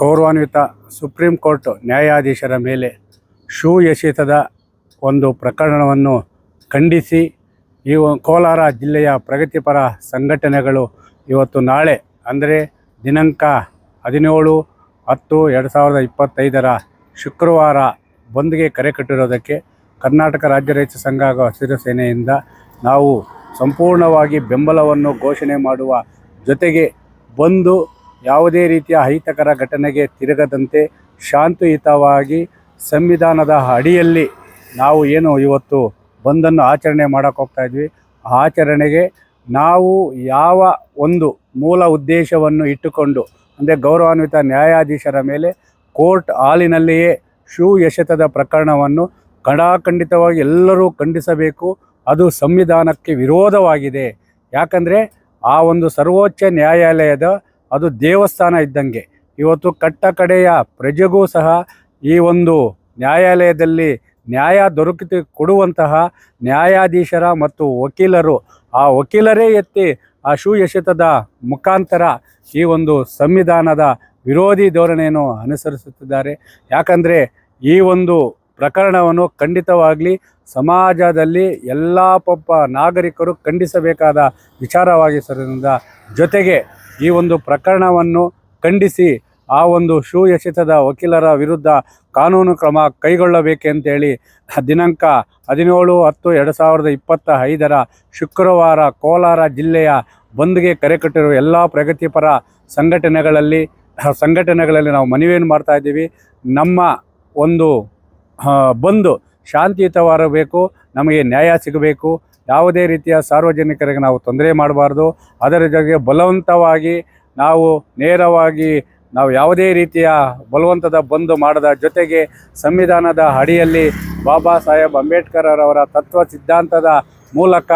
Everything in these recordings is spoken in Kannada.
ಗೌರವಾನ್ವಿತ ಸುಪ್ರೀಂ ಕೋರ್ಟ್ ನ್ಯಾಯಾಧೀಶರ ಮೇಲೆ ಶೂ ಎಸೆತದ ಒಂದು ಪ್ರಕರಣವನ್ನು ಖಂಡಿಸಿ, ಈ ಕೋಲಾರ ಜಿಲ್ಲೆಯ ಪ್ರಗತಿಪರ ಸಂಘಟನೆಗಳು ಇವತ್ತು ನಾಳೆ, ಅಂದರೆ ದಿನಾಂಕ ಹದಿನೇಳು ಹತ್ತು ಎರಡು ಸಾವಿರದ ಇಪ್ಪತ್ತೈದರ ಶುಕ್ರವಾರ ಬಂದ್ಗೆ ಕರೆ ಕಟ್ಟಿರೋದಕ್ಕೆ ಕರ್ನಾಟಕ ರಾಜ್ಯ ರೈತ ಸಂಘ ಹಾಗೂ ಹಸಿರು ಸೇನೆಯಿಂದ ನಾವು ಸಂಪೂರ್ಣವಾಗಿ ಬೆಂಬಲವನ್ನು ಘೋಷಣೆ ಮಾಡುವ ಜೊತೆಗೆ ಬಂದು ಯಾವುದೇ ರೀತಿಯ ಅಹಿತಕರ ಘಟನೆಗೆ ತಿರುಗದಂತೆ ಶಾಂತಿಯುತವಾಗಿ ಸಂವಿಧಾನದ ಅಡಿಯಲ್ಲಿ ನಾವು ಏನು ಇವತ್ತು ಬಂದನ್ನು ಆಚರಣೆ ಮಾಡೋಕೆ ಹೋಗ್ತಾ ಇದ್ವಿ. ಆ ಆಚರಣೆಗೆ ನಾವು ಯಾವ ಒಂದು ಮೂಲ ಉದ್ದೇಶವನ್ನು ಇಟ್ಟುಕೊಂಡು, ಅಂದರೆ ಗೌರವಾನ್ವಿತ ನ್ಯಾಯಾಧೀಶರ ಮೇಲೆ ಕೋರ್ಟ್ ಹಾಲಿನಲ್ಲಿಯೇ ಶೂ ಎಸೆತದ ಪ್ರಕರಣವನ್ನು ಕಡಾಖಂಡಿತವಾಗಿ ಎಲ್ಲರೂ ಖಂಡಿಸಬೇಕು. ಅದು ಸಂವಿಧಾನಕ್ಕೆ ವಿರೋಧವಾಗಿದೆ. ಯಾಕಂದರೆ ಆ ಒಂದು ಸರ್ವೋಚ್ಚ ನ್ಯಾಯಾಲಯದ ಅದು ದೇವಸ್ಥಾನ ಇದ್ದಂಗೆ. ಇವತ್ತು ಕಟ್ಟ ಕಡೆಯ ಪ್ರಜೆಗೂ ಸಹ ಈ ಒಂದು ನ್ಯಾಯಾಲಯದಲ್ಲಿ ನ್ಯಾಯ ದೊರಕಿತು ಕೊಡುವಂತಹ ನ್ಯಾಯಾಧೀಶರ ಮತ್ತು ವಕೀಲರು, ಆ ವಕೀಲರೇ ಎತ್ತಿ ಆ ಎಸೆತದ ಮುಖಾಂತರ ಈ ಒಂದು ಸಂವಿಧಾನದ ವಿರೋಧಿ ಧೋರಣೆಯನ್ನು ಅನುಸರಿಸುತ್ತಿದ್ದಾರೆ. ಯಾಕಂದರೆ ಈ ಒಂದು ಪ್ರಕರಣವನ್ನು ಖಂಡಿತವಾಗಲಿ ಸಮಾಜದಲ್ಲಿ ಎಲ್ಲ ಪಪ್ಪ ನಾಗರಿಕರು ಖಂಡಿಸಬೇಕಾದ ವಿಚಾರವಾಗಿದ್ದರಿಂದ ಜೊತೆಗೆ ಈ ಒಂದು ಪ್ರಕರಣವನ್ನು ಖಂಡಿಸಿ ಆ ಒಂದು ಶೂ ಎಸೆತದ ವಕೀಲರ ವಿರುದ್ಧ ಕಾನೂನು ಕ್ರಮ ಕೈಗೊಳ್ಳಬೇಕೆಂತೇಳಿ ದಿನಾಂಕ ಹದಿನೇಳು ಹತ್ತು ಎರಡು ಸಾವಿರದ ಇಪ್ಪತ್ತ ಐದರ ಶುಕ್ರವಾರ ಕೋಲಾರ ಜಿಲ್ಲೆಯ ಬಂದ್ಗೆ ಕರೆ ಕಟ್ಟಿರುವ ಎಲ್ಲ ಪ್ರಗತಿಪರ ಸಂಘಟನೆಗಳಲ್ಲಿ ಸಂಘಟನೆಗಳಲ್ಲಿ ನಾವು ಮನವಿಯನ್ನು ಮಾಡ್ತಾ ಇದ್ದೀವಿ. ನಮ್ಮ ಒಂದು ಬಂದು ಶಾಂತಿಯುತವಾಗಬೇಕು, ನಮಗೆ ನ್ಯಾಯ ಸಿಗಬೇಕು. ಯಾವುದೇ ರೀತಿಯ ಸಾರ್ವಜನಿಕರಿಗೆ ನಾವು ತೊಂದರೆ ಮಾಡಬಾರ್ದು. ಅದರ ಜೊತೆಗೆ ಬಲವಂತವಾಗಿ ನಾವು ನೇರವಾಗಿ ನಾವು ಯಾವುದೇ ರೀತಿಯ ಬಲವಂತದ ಬಂದು ಮಾಡದ ಜೊತೆಗೆ ಸಂವಿಧಾನದ ಅಡಿಯಲ್ಲಿ ಬಾಬಾ ಸಾಹೇಬ್ ಅಂಬೇಡ್ಕರ್ ಅವರ ತತ್ವ ಸಿದ್ಧಾಂತದ ಮೂಲಕ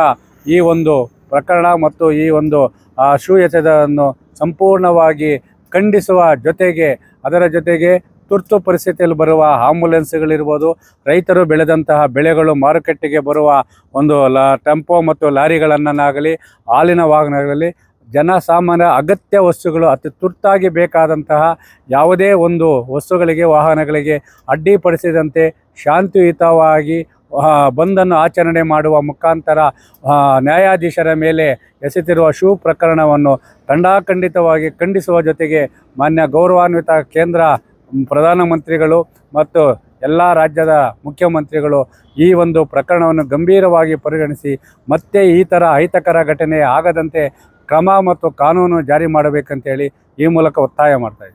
ಈ ಒಂದು ಪ್ರಕರಣ ಮತ್ತು ಈ ಒಂದು ಶೂ ಸಂಪೂರ್ಣವಾಗಿ ಖಂಡಿಸುವ ಜೊತೆಗೆ, ಅದರ ಜೊತೆಗೆ ತುರ್ತು ಪರಿಸ್ಥಿತಿಯಲ್ಲಿ ಬರುವ ಆಂಬುಲೆನ್ಸ್ಗಳಿರ್ಬೋದು, ರೈತರು ಬೆಳೆದಂತಹ ಬೆಳೆಗಳು ಮಾರುಕಟ್ಟೆಗೆ ಬರುವ ಒಂದು ಲಾ, ಟೆಂಪೋ ಮತ್ತು ಲಾರಿಗಳನ್ನಾಗಲಿ ಹಾಲಿನ ವಾಹನಗಳಲ್ಲಿ ಜನಸಾಮಾನ್ಯ ಅಗತ್ಯ ವಸ್ತುಗಳು ಅತಿ ತುರ್ತಾಗಿ ಬೇಕಾದಂತಹ ಯಾವುದೇ ಒಂದು ವಸ್ತುಗಳಿಗೆ, ವಾಹನಗಳಿಗೆ ಅಡ್ಡಿಪಡಿಸಿದಂತೆ ಶಾಂತಿಯುತವಾಗಿ ಬಂದನ್ನು ಆಚರಣೆ ಮಾಡುವ ಮುಖಾಂತರ ನ್ಯಾಯಾಧೀಶರ ಮೇಲೆ ಎಸೆತಿರುವ ಶೂ ಪ್ರಕರಣವನ್ನು ಖಂಡಾಖಂಡಿತವಾಗಿ ಖಂಡಿಸುವ ಜೊತೆಗೆ ಮಾನ್ಯ ಗೌರವಾನ್ವಿತ ಕೇಂದ್ರ ಪ್ರಧಾನಮಂತ್ರಿಗಳು ಮತ್ತು ಎಲ್ಲ ರಾಜ್ಯದ ಮುಖ್ಯಮಂತ್ರಿಗಳು ಈ ಒಂದು ಪ್ರಕರಣವನ್ನು ಗಂಭೀರವಾಗಿ ಪರಿಗಣಿಸಿ ಮತ್ತೆ ಈ ಥರ ಅಹಿತಕರ ಘಟನೆ ಆಗದಂತೆ ಕ್ರಮ ಮತ್ತು ಕಾನೂನು ಜಾರಿ ಮಾಡಬೇಕಂತೇಳಿ ಈ ಮೂಲಕ ಒತ್ತಾಯ ಮಾಡ್ತಾ